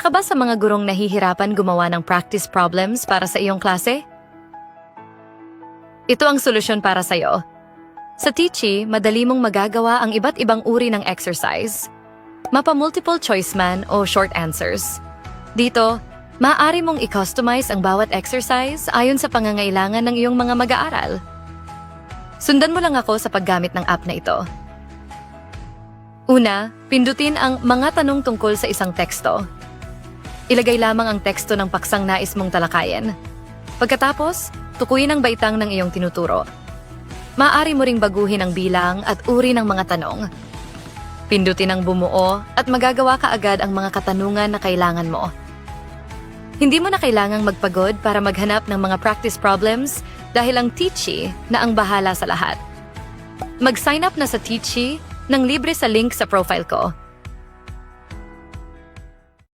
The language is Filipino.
Isa ka ba sa mga gurong nahihirapan gumawa ng practice problems para sa iyong klase? Ito ang solusyon para sa'yo. Sa Teachy, madali mong magagawa ang iba't ibang uri ng exercise. Mapa-multiple choice man o short answers. Dito, maaari mong i-customize ang bawat exercise ayon sa pangangailangan ng iyong mga mag-aaral. Sundan mo lang ako sa paggamit ng app na ito. Una, pindutin ang mga tanong tungkol sa isang teksto. Ilagay lamang ang teksto ng paksang nais mong talakayin. Pagkatapos, tukuyin ang baitang ng iyong tinuturo. Maaari mo ring baguhin ang bilang at uri ng mga tanong. Pindutin ang bumuo at magagawa ka agad ang mga katanungan na kailangan mo. Hindi mo na kailangang magpagod para maghanap ng mga practice problems dahil ang Teachy na ang bahala sa lahat. Mag-sign up na sa Teachy ng libre sa link sa profile ko.